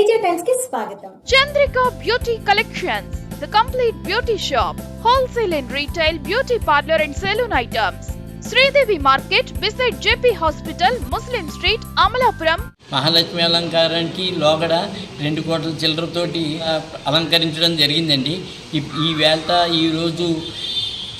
తేజ టైమ్స్కి స్వాగతం. Chandrika beauty collections the complete beauty shop wholesale and retail beauty parlour and salon items. Sridevi market beside JP hospital Muslim street Amalapuram. Mahalakshmi అలంకారానికి లోగడ రెండు కోట్ల చిల్లరతోటి అలంకరించడం జరిగిందండి. ఈ- ఈ వేళ ఈరోజు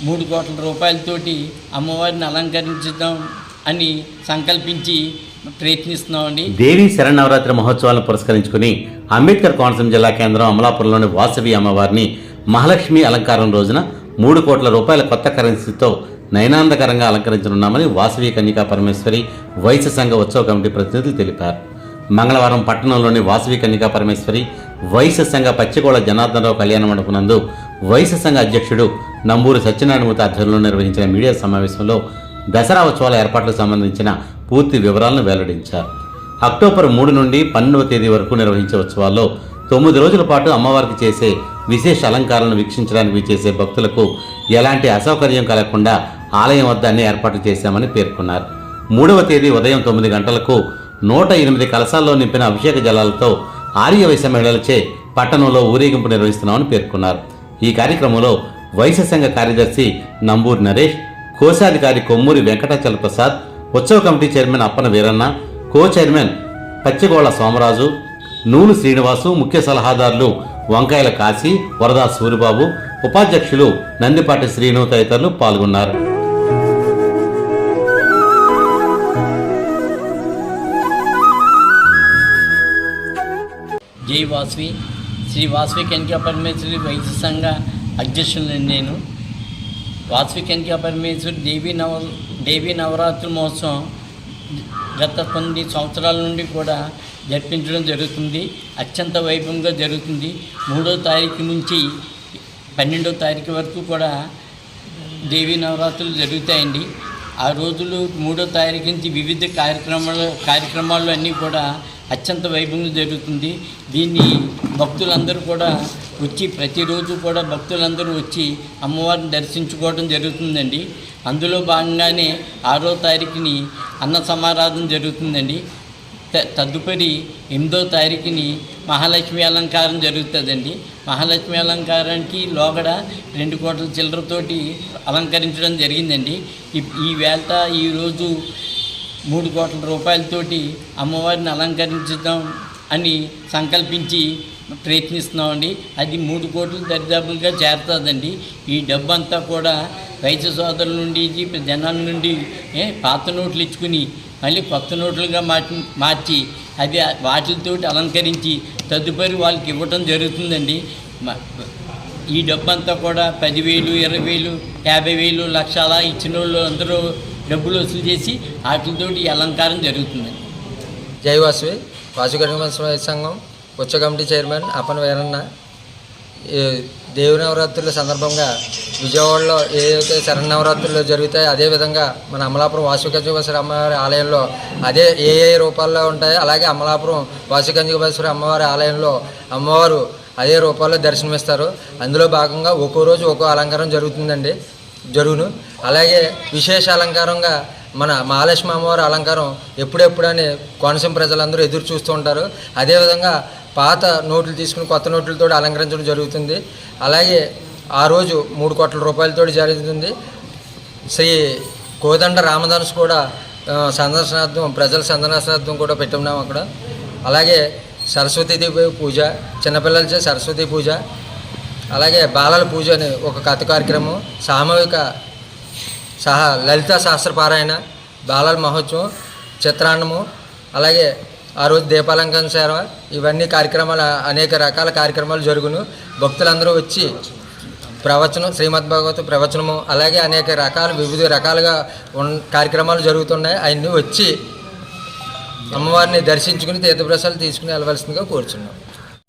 మూడు కోట్ల రూపాయలతోటి అమ్మవారిని అలంకరించడం అని సంకల్పించి ప్రయత్నిస్తున్నామండి. దేవి శరణవరాత్రి మహోత్సవాలను పురస్కరించుకుని అంబేద్కర్ కోనసీమ జిల్లా కేంద్రం అమలాపురంలోని వాసవి అమ్మవారిని మహాలక్ష్మి అలంకారం రోజున మూడు కోట్ల రూపాయల కొత్త కరెన్సీతో నయనాందకరంగా అలంకరించనున్నామని వాసవి కన్యకా పరమేశ్వరి వైశ్య సంఘ ఉత్సవ కమిటీ ప్రతినిధులు తెలిపారు. మంగళవారం పట్టణంలోని వాసవి కన్యకా పరమేశ్వరి వైశ్య సంఘ పచ్చిగోళ జనార్దనరావు కళ్యాణ మండపం నందు వైశ్య సంఘ అధ్యక్షుడు నంబూరు సత్యనారాయణమూర్తి ఆధ్వర్యంలో నిర్వహించిన మీడియా సమావేశంలో దసరా ఉత్సవాల ఏర్పాట్లకు సంబంధించిన పూర్తి వివరాలను వెల్లడించారు. అక్టోబర్ మూడు నుండి పన్నెండవ తేదీ వరకు నిర్వహించే ఉత్సవాల్లో తొమ్మిది రోజుల పాటు అమ్మవారికి చేసే విశేష అలంకారాలను వీక్షించడానికి చేసే భక్తులకు ఎలాంటి అసౌకర్యం కలగకుండా ఆలయం వద్ద అన్ని ఏర్పాట్లు చేశామని పేర్కొన్నారు. మూడవ తేదీ ఉదయం తొమ్మిది గంటలకు నూట ఎనిమిది కలశాల్లో నింపిన అభిషేక జలాలతో ఆర్య వైశ్య మహిళలచే పట్టణంలో ఊరేగింపు నిర్వహిస్తున్నామని పేర్కొన్నారు. ఈ కార్యక్రమంలో వైశ్య సంఘ కార్యదర్శి నంబూరి నరేష్ కోశాధికారి కొమ్మూరి వెంకటాచల ప్రసాద్ ఉత్సవ committee chairman Appana Veeranna co chairman Pachigola Somaraju Noolu Srinivasu ముఖ్య సలహాదారులు వంకాయల కాశీ వరదా సూరిబాబు ఉపాధ్యక్షులు నందిపాటి శ్రీను తదితరులు పాల్గొన్నారు. జై వాస్వి. శ్రీ వాస్వి కన్యకా పరమేశ్వరి వైద్య సంఘ అధ్యక్షులను నేను. వాస్వి కన్యకా పరమేశ్వరి దేవీ నవ దేవీ నవరాత్రి మహోత్సవం గత కొన్ని సంవత్సరాల నుండి కూడా జరిపించడం జరుగుతుంది. అత్యంత వైభవంగా జరుగుతుంది. మూడో తారీఖు నుంచి పన్నెండో తారీఖు వరకు కూడా దేవీ నవరాత్రులు జరుగుతాయండి. ఆ రోజులు మూడో తారీఖు నుంచి వివిధ కార్యక్రమాలు కార్యక్రమాలు అన్నీ కూడా అత్యంత వైభవంగా జరుగుతుంది. దీన్ని భక్తులందరూ కూడా వచ్చి ప్రతిరోజు కూడా భక్తులందరూ వచ్చి అమ్మవారిని దర్శించుకోవడం జరుగుతుందండి. అందులో భాగంగానే ఆరో తారీఖుని అన్న సమారాధన జరుగుతుందండి. త- తదుపరి ఎనిమిదో తారీఖుని మహాలక్ష్మి అలంకారం జరుగుతుందండి. మహాలక్ష్మి అలంకారానికి లోగడ రెండు కోట్ల చిల్లరతోటి అలంకరించడం జరిగిందండి. ఈ- ఈ వేళ ఈరోజు మూడు కోట్ల రూపాయలతోటి అమ్మవారిని అలంకరించడం అని సంకల్పించి ప్రయత్నిస్తున్నామండి. అది మూడు కోట్లు దరిదాపులుగా చేరుతుందండి. ఈ డబ్బు అంతా కూడా వైద్య సోదరుల నుండి జనాల నుండి పాత నోట్లు ఇచ్చుకుని మళ్ళీ కొత్త నోట్లుగా మార్చి మార్చి అది వాటితోటి అలంకరించి తదుపరి వాళ్ళకి ఇవ్వటం జరుగుతుందండి. ఈ డబ్బు అంతా కూడా పదివేలు ఇరవై వేలు యాభై వేలు లక్షల ఇచ్చిన వాళ్ళు అందరూ డబ్బులు వసూలు చేసి వాటితోటి అలంకారం జరుగుతుందండి. జై వాసువి. వాసుగణ సంఘం ఉచ్చ కమిటీ చైర్మన్ అప్పన వీరన్న ఈ దేవి నవరాత్రుల సందర్భంగా విజయవాడలో ఏదైతే శరణవరాత్రులు జరుగుతాయో అదేవిధంగా మన అమలాపురం వాసుకంజుగేశ్వర అమ్మవారి ఆలయంలో అదే ఏ ఏ రూపాల్లో ఉంటాయో అలాగే అమలాపురం వాసుకంజుగేశ్వర అమ్మవారి ఆలయంలో అమ్మవారు అదే రూపాల్లో దర్శనమిస్తారు. అందులో భాగంగా ఒక్కో రోజు ఒక్కో అలంకారం జరుగుతుందండి జరుగును. అలాగే విశేష అలంకారంగా మన మహాలక్ష్మి అమ్మవారి అలంకారం ఎప్పుడెప్పుడని కోనసీమ ప్రజలందరూ ఎదురు చూస్తూ ఉంటారు. అదేవిధంగా పాత నోట్లు తీసుకుని కొత్త నోట్లతో అలంకరించడం జరుగుతుంది. అలాగే ఆ రోజు మూడు కోట్ల రూపాయలతో జరుగుతుంది శ్రీ కోదండ రామదాస్ కూడా సందర్శనార్థం ప్రజల సందర్శనార్థం కూడా పెట్టున్నాం అక్కడ. అలాగే సరస్వతీదేవి పూజ చిన్నపిల్లలచే సరస్వతి పూజ అలాగే బాలల పూజ అనే ఒక కథ కార్యక్రమం సామూహిక సహా లలిత శాస్త్రపారాయణ బాలల మహోత్సవం చిత్రాన్నము అలాగే ఆ రోజు దీపాలంకరణ సేవ ఇవన్నీ కార్యక్రమాలు అనేక రకాల కార్యక్రమాలు జరుగును. భక్తులందరూ వచ్చి ప్రవచనం శ్రీమద్ భగవత్ ప్రవచనము అలాగే అనేక రకాల వివిధ రకాలుగా ఉన్ కార్యక్రమాలు జరుగుతున్నాయి. అవన్నీ వచ్చి అమ్మవారిని దర్శించుకుని తీర్థప్రసాలు తీసుకుని వెళ్ళవలసిందిగా కోరుచున్నాం.